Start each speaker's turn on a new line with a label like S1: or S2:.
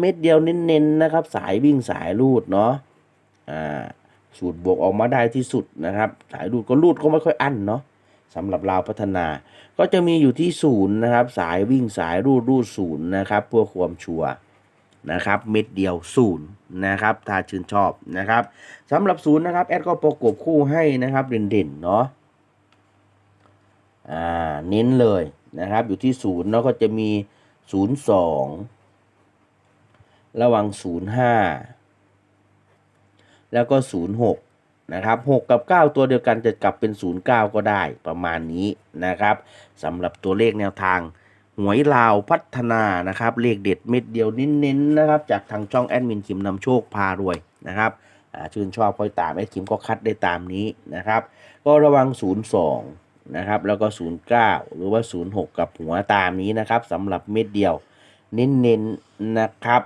S1: เม็ดเดียวเน้นๆนะครับ สายวิ่งสายรูดเนาะอ่าสูตรบวกออกมาได้ที่สุดนะครับ สายรูดก็รูดก็ไม่ค่อยอั้นเนาะสำหรับเราพัฒนา ก็จะมีอยู่ที่ศูนย์นะครับ สายวิ่งสายรูดรูดศูนย์นะครับเพื่อความชัวร์นะครับ เม็ดเดียวศูนย์นะครับถ้าชื่นชอบนะครับสำหรับศูนย์นะครับแอดก็ประกบคู่ให้นะครับเด่นๆเนาะอ่าเน้นเลยนะครับ อยู่ที่ศูนย์เนาะก็จะมีศูนย์สอง ระหว่าง05 แล้วก็ 06 นะครับ 6 กับ 9 ตัวเดียวกันจะกลับเป็น 09 ก็ได้ประมาณนี้นะครับสำหรับตัวเลขแนวทางหวยลาวพัฒนานะครับ เลขเด็ดเม็ดเดียวเน้นๆนะครับ จากทางช่องแอดมินคิมนำโชคพารวยนะครับชื่นชอบคอยตามแอดคิมก็คัดได้ตามนี้นะครับ ก็ระวัง 02 นะครับ แล้วก็ 09 หรือว่า 06 กับหัวตามนี้นะครับสำหรับเม็ดเดียว เน้นๆนะครับ